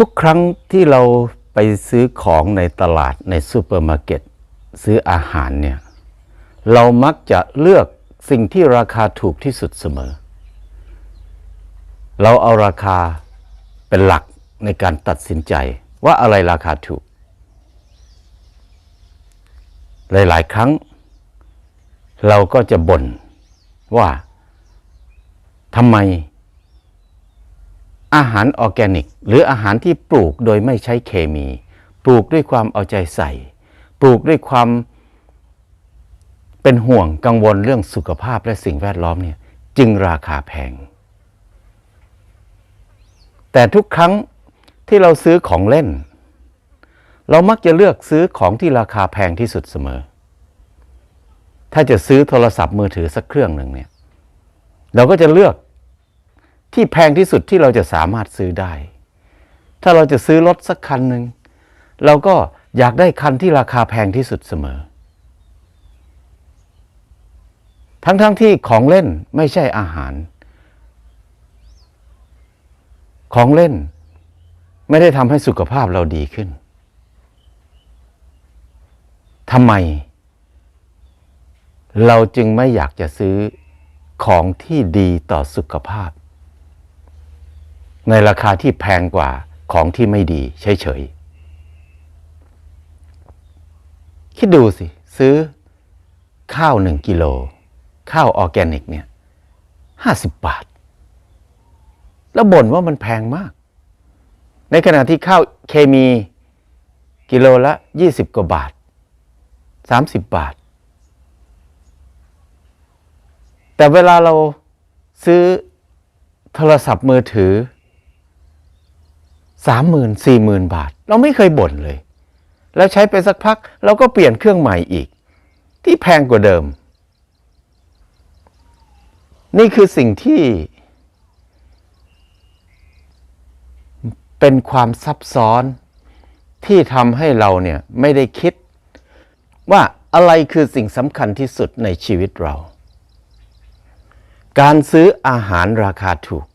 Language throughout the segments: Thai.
ทุกครั้งที่เราไปซื้อของในตลาดในซูเปอร์มาร์เก็ตซื้ออาหารเนี่ยเรามักจะเลือกสิ่งที่ราคาถูกที่สุดเสมอ เราเอาราคาเป็นหลักในการตัดสินใจว่าอะไรราคาถูก หลาย ๆ ครั้ง เราก็จะบ่นว่าทำไม อาหารออร์แกนิก หรืออาหารที่ปลูกโดยไม่ใช้เคมี ปลูกด้วยความเอาใจใส่ ปลูกด้วยความเป็นห่วงกังวลเรื่องสุขภาพและสิ่งแวดล้อมเนี่ยจึงราคาแพง แต่ทุกครั้งที่เราซื้อของเล่น เรามักจะเลือกซื้อของที่ราคาแพงที่สุดเสมอ ถ้าจะซื้อโทรศัพท์มือถือสักเครื่องหนึ่งเนี่ยเราก็จะเลือก ที่แพงที่สุดที่เราจะสามารถซื้อได้ ถ้าเราจะซื้อรถสักคันหนึ่งเราก็อยากได้คันที่ราคาแพงที่สุดเสมอ ทั้งๆทที่ของเล่นไม่ใช่อาหาร ของเล่นไม่ได้ทำให้สุขภาพเราดีขึ้นทำไม เราจึงไม่อยากจะซื้อของที่ดีต่อสุขภาพ ในราคาที่แพงกว่าของที่ไม่ดีเฉยๆ คิดดูสิ ซื้อข้าวหนึ่งกิโล ข้าวออร์แกนิกเนี่ยห้าสิบบาท แล้วบ่นว่ามันแพงมาก ในขณะที่ข้าวเคมีกิโลละยี่สิบกว่าบาทสามสิบบาท แต่เวลาเราซื้อโทรศัพท์มือถือ สามหมื่นสี่หมื่นบาท เราไม่เคยบ่นเลย แล้วใช้ไปสักพักเราก็เปลี่ยนเครื่องใหม่อีก ที่แพงกว่าเดิม นี่คือสิ่งที่ เป็นความซับซ้อนที่ทำให้เราเนี่ยไม่ได้คิด ว่าอะไรคือสิ่งสำคัญที่สุดในชีวิตเรา การซื้ออาหารราคาถูก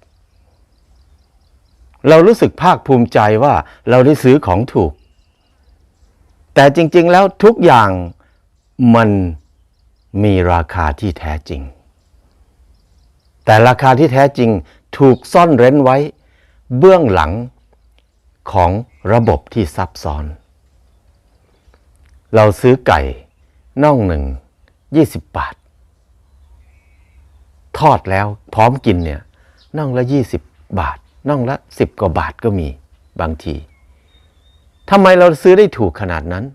เรารู้สึกภาคภูมิใจว่าเราได้ซื้อของถูก แต่จริง ๆ แล้วทุกอย่างมันมีราคาที่แท้จริง แต่ราคาที่แท้จริงถูกซ่อนเร้นไว้ เบื้องหลังของระบบที่ซับซ้อน เราซื้อไก่น่องหนึ่งยี่สิบบาท ทอดแล้วพร้อมกินเนี่ยน่องละยี่สิบบาท น่องละสิบกว่าบาทก็มีบางทีทำไมเราซื้อได้ถูกขนาดนั้น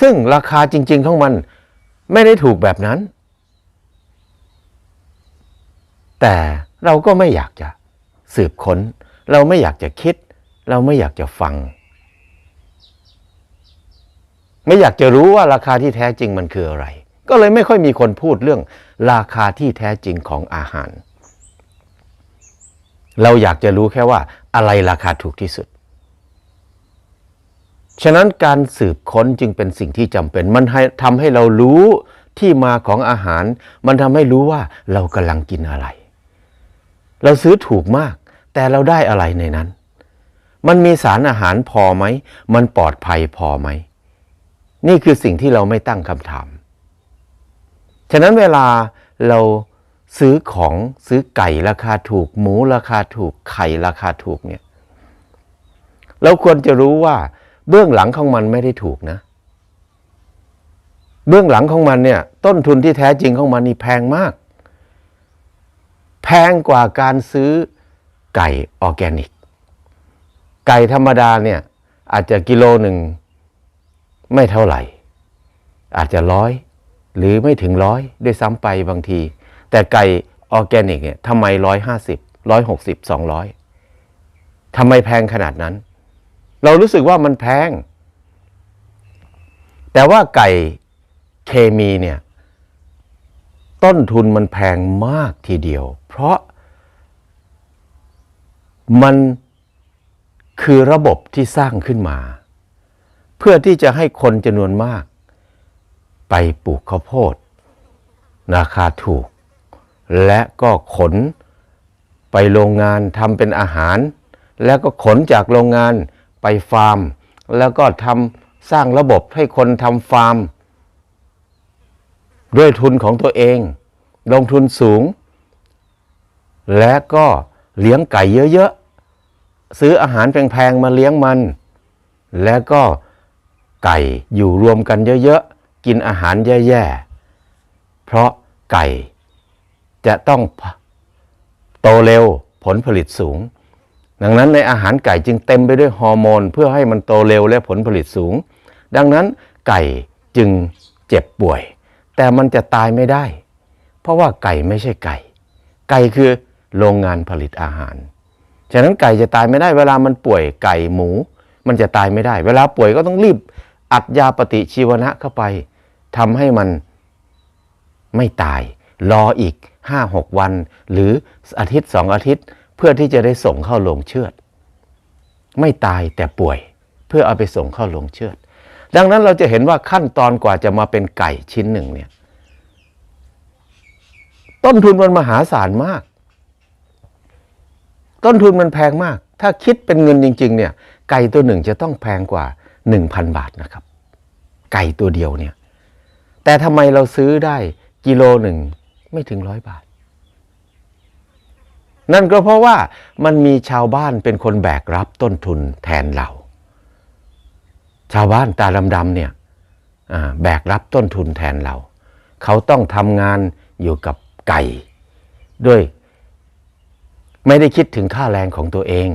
ซึ่งราคาจริง ๆ ของมันไม่ได้ถูกแบบนั้น แต่เราก็ไม่อยากจะสืบค้น เราไม่อยากจะคิด เราไม่อยากจะฟัง ไม่อยากจะรู้ว่าราคาที่แท้จริงมันคืออะไร ก็เลยไม่ค่อยมีคนพูดเรื่องราคาที่แท้จริงของอาหาร เราอยากจะรู้แค่ว่าอะไรราคาถูกที่สุด ฉะนั้นการสืบค้นจึงเป็นสิ่งที่จำเป็น มันให้ทำให้เรารู้ที่มาของอาหาร มันทำให้รู้ว่าเรากำลังกินอะไร เราซื้อถูกมาก แต่เราได้อะไรในนั้น มันมีสารอาหารพอไหม มันปลอดภัยพอไหม นี่คือสิ่งที่เราไม่ตั้งคำถาม ฉะนั้นเวลาเรา ซื้อของซื้อไก่ราคาถูก หมูราคาถูก ไข่ราคาถูกเนี่ยเราควรจะรู้ว่า เบื้องหลังของมันไม่ได้ถูกนะ เบื้องหลังของมันเนี่ย ต้นทุนที่แท้จริงของมันนี่แพงมาก แพงกว่าการซื้อไก่ออร์แกนิก ไก่ธรรมดาเนี่ย อาจจะกิโลหนึ่งไม่เท่าไหร่ อาจจะร้อย หรือไม่ถึงร้อยด้วยซ้ำไปบางที แต่ไก่ออร์แกนิกเนี่ยทำไมร้อยห้าสิบร้อยหกสิบสองร้อยทำไมแพงขนาดนั้น เรารู้สึกว่ามันแพง แต่ว่าไก่เคมีเนี่ยต้นทุนมันแพงมากทีเดียว เพราะมันคือระบบที่สร้างขึ้นมา เพื่อที่จะให้คนจำนวนมาก ไปปลูกข้าวโพด ราคาถูก และก็ขนไปโรงงานทำเป็นอาหาร แล้วก็ขนจากโรงงานไปฟาร์ม แล้วก็ทำสร้างระบบให้คนทำฟาร์ม ด้วยทุนของตัวเอง ลงทุนสูง และก็เลี้ยงไก่เยอะๆ ซื้ออาหารแพงๆ มาเลี้ยงมัน แล้วก็ไก่อยู่รวมกันเยอะๆ กินอาหารแย่ๆ เพราะไก่ จะต้องโตเร็วผลผลิตสูง ดังนั้นในอาหารไก่จึงเต็มไปด้วยฮอร์โมน เพื่อให้มันโตเร็วและผลผลิตสูง ดังนั้นไก่จึงเจ็บป่วย แต่มันจะตายไม่ได้ เพราะว่าไก่ไม่ใช่ไก่ ไก่คือโรงงานผลิตอาหาร ฉะนั้นไก่จะตายไม่ได้เวลามันป่วยไก่หมู มันจะตายไม่ได้ เวลาป่วยก็ต้องรีบอัดยาปฏิชีวนะเข้าไปทำให้มันไม่ตายรออีก 5-6 วัน หรืออาทิตย์สองอาทิตย์ เพื่อที่จะได้ส่งเข้าโรงเชือด ไม่ตายแต่ป่วย เพื่อเอาไปส่งเข้าโรงเชือด ดังนั้นเราจะเห็นว่าขั้นตอนกว่าจะมาเป็นไก่ชิ้นหนึ่งเนี่ยต้นทุนมันมหาศาลมาก ต้นทุนมันแพงมาก ถ้าคิดเป็นเงินจริง ๆ เนี่ย ไก่ตัวหนึ่งจะต้องแพงกว่า 1,000 บาทนะครับ ไก่ตัวเดียวเนี่ย แต่ทำไมเราซื้อได้กิโลหนึ่ง ไม่ถึงร้อยบาท นั่นก็เพราะว่ามันมีชาวบ้านเป็นคนแบกรับต้นทุนแทนเรา ชาวบ้านตาดำๆเนี่ยแบกรับต้นทุนแทนเรา เขาต้องทำงานอยู่กับไก่ ด้วย ไม่ได้คิดถึงค่าแรงของตัวเอง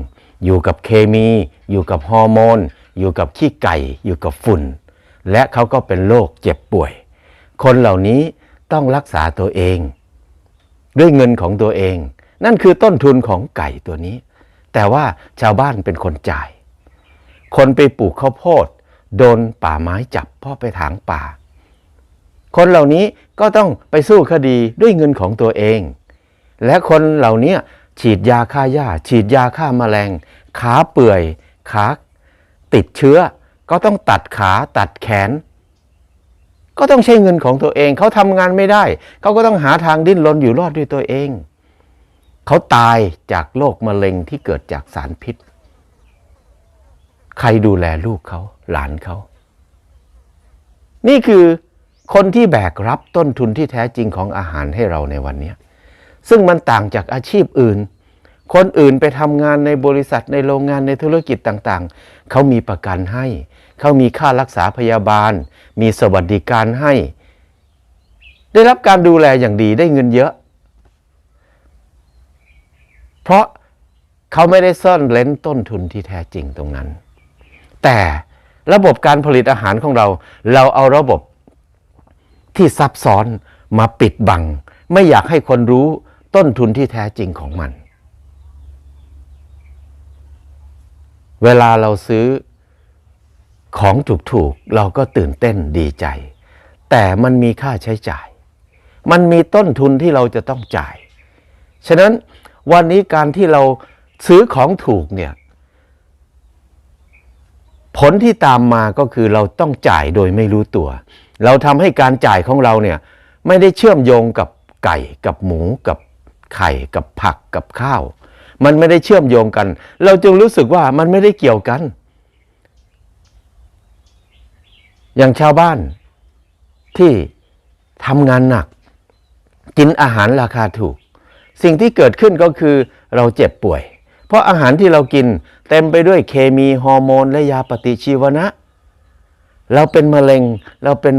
อยู่กับเคมี อยู่กับฮอร์โมน อยู่กับขี้ไก่ อยู่กับฝุ่น และเขาก็เป็นโรคเจ็บป่วย คนเหล่านี้ ต้องรักษาตัวเอง ด้วยเงินของตัวเอง นั่นคือต้นทุนของไก่ตัวนี้ แต่ว่าชาวบ้านเป็นคนจ่าย คนไปปลูกข้าวโพด โดนป่าไม้จับพ่อไปถางป่า คนเหล่านี้ก็ต้องไปสู้คดีด้วยเงินของตัวเอง และคนเหล่านี้ฉีดยาฆ่าหญ้า ฉีดยาฆ่ามาแมลง ขาเปื่อยขาติดเชื้อ ก็ต้องตัดขาตัดแขน ก็ต้องใช้เงินของตัวเอง เขาทำงานไม่ได้ เขาก็ต้องหาทางดิ้นรนอยู่รอดด้วยตัวเอง เขาตายจากโรคมะเร็งที่เกิดจากสารพิษ ใครดูแลลูกเขาหลานเขา นี่คือคนที่แบกรับต้นทุนที่แท้จริงของอาหารให้เราในวันนี้ซึ่งมันต่างจากอาชีพอื่น คนอื่นไปทำงานในบริษัทในโรงงานในธุรกิจต่างๆ เขามีประกันให้ เขามีค่ารักษาพยาบาล มีสวัสดิการให้ ได้รับการดูแลอย่างดีได้เงินเยอะ เพราะเขาไม่ได้ซ่อนเล้นต้นทุนที่แท้จริงตรงนั้น แต่ระบบการผลิตอาหารของเรา เราเอาระบบที่ซับซ้อนมาปิดบัง ไม่อยากให้คนรู้ต้นทุนที่แท้จริงของมัน เวลาเราซื้อ ของถูกๆเราก็ตื่นเต้นดีใจ แต่มันมีค่าใช้จ่าย มันมีต้นทุนที่เราจะต้องจ่าย ฉะนั้นวันนี้การที่เราซื้อของถูกเนี่ยผลที่ตามมาก็คือเราต้องจ่ายโดยไม่รู้ตัว เราทำให้การจ่ายของเราเนี่ยไม่ได้เชื่อมโยงกับไก่กับหมูกับไข่กับผักกับข้าว มันไม่ได้เชื่อมโยงกัน เราจึงรู้สึกว่ามันไม่ได้เกี่ยวกัน อย่างชาวบ้านที่ทำงานหนัก กินอาหารราคาถูก สิ่งที่เกิดขึ้นก็คือเราเจ็บป่วย เพราะอาหารที่เรากินเต็มไปด้วยเคมีฮอร์โมน และยาปฏิชีวนะ เราเป็นมะเร็ง เราเป็น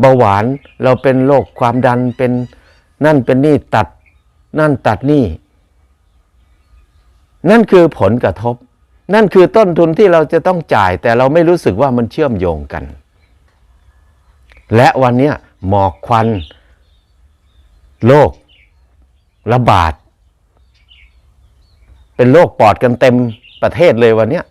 เบาหวาน เราเป็นโรคความดันเป็นนั่นเป็นนี่ตัด นั่นตัดนี่ นั่นคือผลกระทบ นั่นคือต้นทุนที่เราจะต้องจ่าย แต่เราไม่รู้สึกว่ามันเชื่อมโยงกัน และวันนี้หมอกควันโรคระบาด เป็นโรคปอดกันเต็มประเทศเลยวันนี้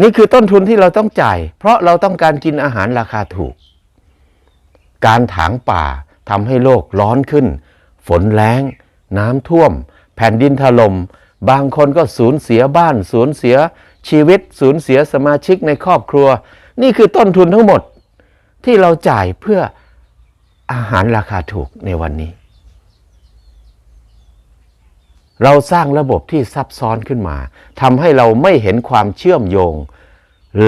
นี่คือต้นทุนที่เราต้องจ่าย เพราะเราต้องการกินอาหารราคาถูก การถางป่าทำให้โลกร้อนขึ้น ฝนแล้งน้ำท่วม แผ่นดินถลม่มบางคนก็สูญเสียบ้าน สูญเสียชีวิต สูญเสียสมาชิกในครอบครัว นี่คือต้นทุนทั้งหมดที่เราจ่ายเพื่ออาหารราคาถูกในวันนี้ เราสร้างระบบที่ซับซ้อนขึ้นมาทำให้เราไม่เห็นความเชื่อมโยง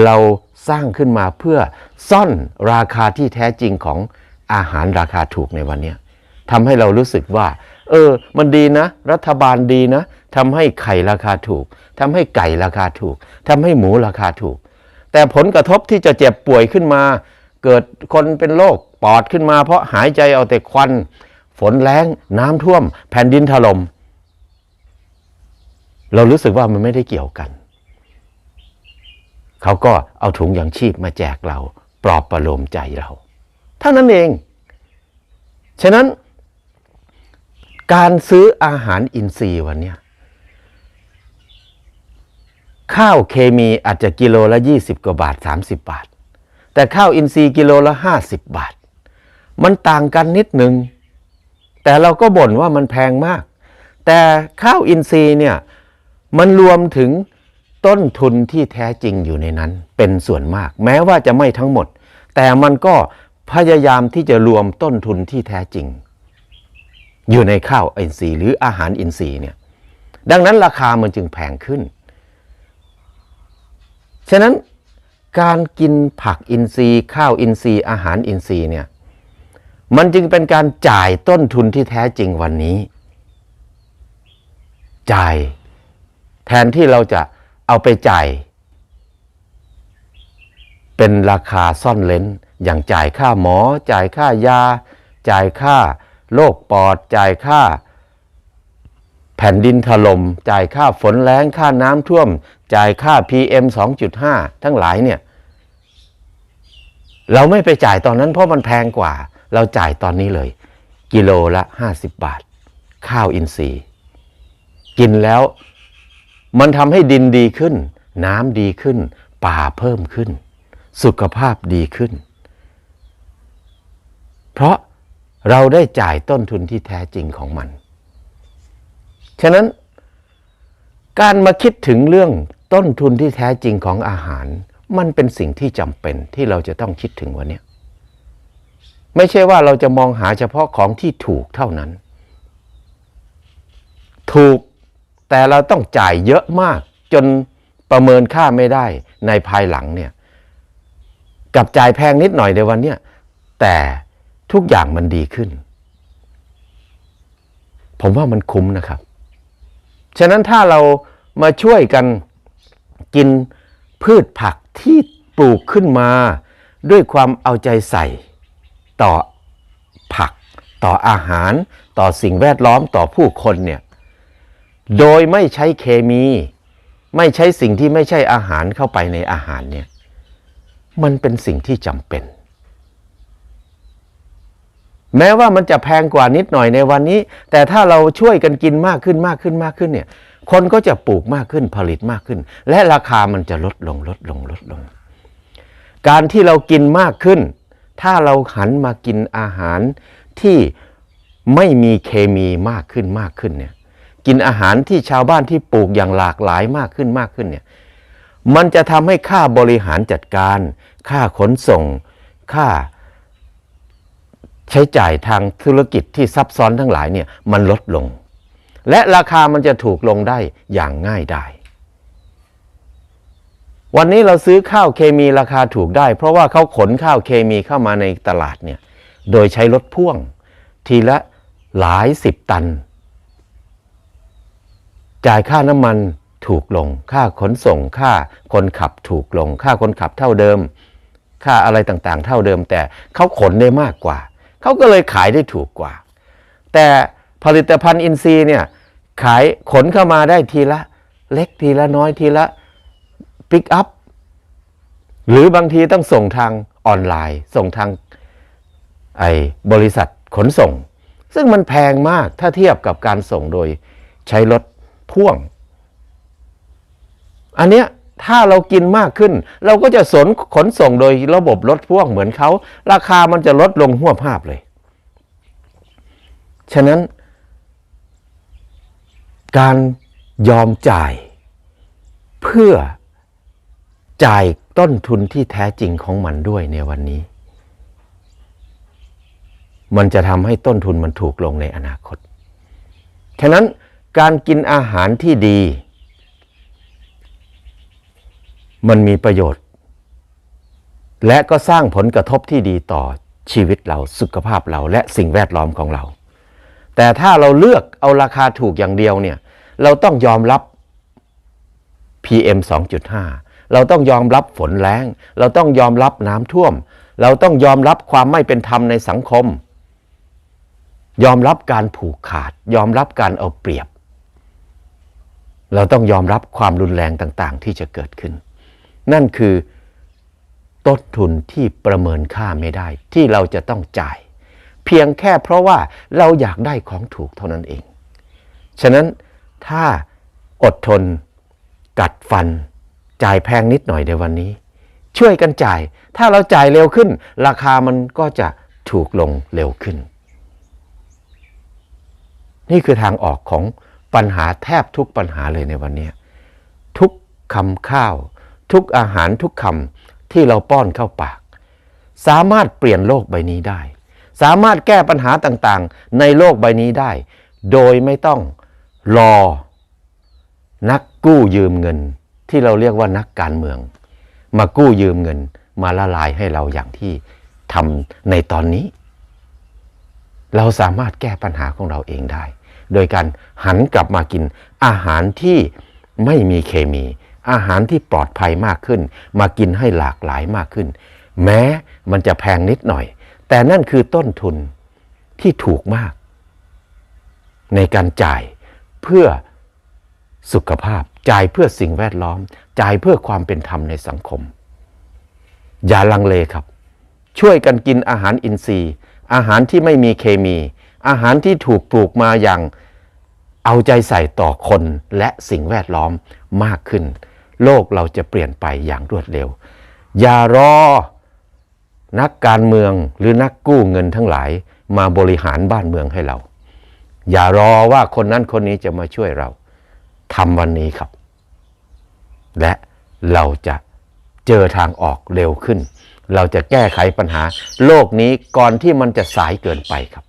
เราสร้างขึ้นมาเพื่อซ่อนราคาที่แท้จริงของอาหารราคาถูกในวันนี้ทำให้เรารู้สึกว่า เออ มันดีนะ รัฐบาลดีนะทำให้ไข่ราคาถูกทำให้ไก่ราคาถูกทำให้หมูราคาถูก แต่ผลกระทบที่จะเจ็บป่วยขึ้นมา เกิดคนเป็นโรคปอดขึ้นมา เพราะหายใจเอาแต่ควัน ฝนแรงน้ำท่วม แผ่นดินถล่มเรารู้สึกว่ามันไม่ได้เกี่ยวกัน เขาก็เอาถุงยางชีพมาแจกเรา ปลอบประโลมใจเราเท่านั้นเอง ฉะนั้น การซื้ออาหารอินทรีย์วันเนี้ย ข้าวเคมีอาจจะกิโลละ 20 กว่าบาท 30 บาท แต่ข้าวอินทรีย์กิโลละ 50 บาท มันต่างกันนิดหนึ่งแต่เราก็บ่นว่ามันแพงมาก แต่ข้าวอินทรีย์เนี่ยมันรวมถึงต้นทุนที่แท้จริงอยู่ในนั้นเป็นส่วนมาก แม้ว่าจะไม่ทั้งหมด แต่มันก็พยายามที่จะรวมต้นทุนที่แท้จริง อยู่ในข้าวอินทรีย์หรืออาหารอินทรีย์เนี่ยดังนั้นราคามันจึงแพงขึ้น ฉะนั้นการกินผักอินทรีย์ ข้าวอินทรีย์ อาหารอินทรีย์เนี่ยมันจึงเป็นการจ่ายต้นทุนที่แท้จริงวันนี้ จ่ายแทนที่เราจะเอาไปจ่าย เป็นราคาซ่อนเลนอย่างจ่ายค่าหมอ จ่ายค่ายา จ่ายค่าโรคปอด จ่ายค่าแผ่นดินถลม่มจ่ายค่าฝนแล้งค่าน้ำท่วม จ่ายค่า PM 2.5 ทั้งหลายเนี่ย เราไม่ไปจ่ายตอนนั้นเพราะมันแพงกว่า เราจ่ายตอนนี้เลย กิโลละ 50 บาท ข้าวอินทรีย์ กินแล้วมันทำให้ดินดีขึ้น น้ำดีขึ้น ป่าเพิ่มขึ้น สุขภาพดีขึ้น เพราะเราได้จ่ายต้นทุนที่แท้จริงของมัน ฉะนั้นการมาคิดถึงเรื่อง ต้นทุนที่แท้จริงของอาหาร มันเป็นสิ่งที่จำเป็นที่เราจะต้องคิดถึงวันนี้ไม่ใช่ว่าเราจะมองหาเฉพาะของที่ถูกเท่านั้น ถูกแต่เราต้องจ่ายเยอะมาก จนประเมินค่าไม่ได้ในภายหลังเนี่ยกับจ่ายแพงนิดหน่อยในวันนี้แต่ทุกอย่างมันดีขึ้น ผมว่ามันคุ้มนะครับ ฉะนั้นถ้าเรามาช่วยกัน กินพืชผักที่ปลูกขึ้นมา ด้วยความเอาใจใส่ต่อผัก ต่ออาหารต่อสิ่งแวดล้อมต่อผู้คนเนี่ยโดยไม่ใช้เคมี ไม่ใช้สิ่งที่ไม่ใช่อาหารเข้าไปในอาหารเนี่ยมันเป็นสิ่งที่จำเป็น แม้ว่ามันจะแพงกว่านิดหน่อยในวันนี้ แต่ถ้าเราช่วยกันกินมากขึ้นมากขึ้นมากขึ้นเนี่ย คนก็จะปลูกมากขึ้นผลิตมากขึ้น และราคามันจะลดลงลดลงลดลง การที่เรากินมากขึ้น ถ้าเราหันมากินอาหารที่ไม่มีเคมีมากขึ้นมากขึ้นเนี่ยกินอาหารที่ชาวบ้านที่ปลูกอย่างหลากหลายมากขึ้นมากขึ้นเนี่ยมันจะทำให้ค่าบริหารจัดการ ค่าขนส่ง ค่าใช้จ่ายทางธุรกิจที่ซับซ้อนทั้งหลายเนี่ยมันลดลง และราคามันจะถูกลงได้อย่างง่ายได้วันนี้เราซื้อข้าวเคมีราคาถูกได้ เพราะว่าเขาขนข้าวเคมีเข้ามาในตลาดเนี่ยโดยใช้รถพ่วง ทีละหลายสิบตัน จ่ายค่าน้ำมันถูกลง ค่าขนส่งค่าคนขับถูกลง ค่าคนขับเท่าเดิม ค่าอะไรต่างๆ เท่าเดิม แต่เขาขนได้มากกว่า เขาก็เลยขายได้ถูกกว่า แต่ ผลิตภัณฑ์อินทรีย์เนี่ยขายขนเข้ามาได้ทีละ เล็กทีละน้อยทีละปิกอัพหรือบางทีต้องส่งทางออนไลน์ ส่งทางไอ้บริษัทขนส่ง ซึ่งมันแพงมากถ้าเทียบกับการส่งโดยใช้รถพ่วง อันเนี้ยถ้าเรากินมากขึ้น เราก็จะสนขนส่งโดยระบบรถพ่วงเหมือนเขา ราคามันจะลดลงหัวภาพเลย ฉะนั้น การยอมจ่าย เพื่อจ่ายต้นทุนที่แท้จริงของมันด้วยในวันนี้ มันจะทำให้ต้นทุนมันถูกลงในอนาคต ฉะนั้นการกินอาหารที่ดี มันมีประโยชน์ และก็สร้างผลกระทบที่ดีต่อชีวิตเราสุขภาพเราและสิ่งแวดล้อมของเรา แต่ถ้าเราเลือกเอาราคาถูกอย่างเดียวเนี่ย เราต้องยอมรับ PM 2.5 เราต้องยอมรับฝนแรงเราต้องยอมรับน้ำท่วม เราต้องยอมรับความไม่เป็นธรรมในสังคม ยอมรับการผูกขาด ยอมรับการเอาเปรียบ เราต้องยอมรับความรุนแรงต่างๆ ที่จะเกิดขึ้น นั่นคือต้นทุนที่ประเมินค่าไม่ได้ที่เราจะต้องจ่าย เพียงแค่เพราะว่าเราอยากได้ของถูกเท่านั้นเอง ฉะนั้นถ้าอดทน กัดฟัน จ่ายแพงนิดหน่อยในวันนี้ ช่วยกันจ่าย ถ้าเราจ่ายเร็วขึ้น ราคามันก็จะถูกลงเร็วขึ้น นี่คือทางออกของปัญหาแทบทุกปัญหาเลยในวันนี้ ทุกคำข้าว ทุกอาหารทุกคำที่เราป้อนเข้าปาก สามารถเปลี่ยนโลกใบนี้ได้ สามารถแก้ปัญหาต่างๆ ในโลกใบนี้ได้ โดยไม่ต้องรอ นักกู้ยืมเงิน ที่เราเรียกว่านักการเมือง มากู้ยืมเงิน มาละลายให้เราอย่างที่ทำในตอนนี้ เราสามารถแก้ปัญหาของเราเองได้ โดยการหันกลับมากินอาหารที่ไม่มีเคมี อาหารที่ปลอดภัยมากขึ้น มากินให้หลากหลายมากขึ้น แม้มันจะแพงนิดหน่อย แต่นั่นคือต้นทุนที่ถูกมาก ในการจ่ายเพื่อสุขภาพ จ่ายเพื่อสิ่งแวดล้อม จ่ายเพื่อความเป็นธรรมในสังคม อย่าลังเลครับ ช่วยกันกินอาหารอินทรีย์ อาหารที่ไม่มีเคมี อาหารที่ถูกปลูกมาอย่างเอาใจใส่ต่อคนและสิ่งแวดล้อมมากขึ้น โลกเราจะเปลี่ยนไปอย่างรวดเร็ว อย่ารอ นักการเมืองหรือนักกู้เงินทั้งหลายมาบริหารบ้านเมืองให้เรา อย่ารอว่าคนนั้นคนนี้จะมาช่วยเราทำวันนี้ครับ และเราจะเจอทางออกเร็วขึ้น เราจะแก้ไขปัญหา โลกนี้ก่อนที่มันจะสายเกินไปครับ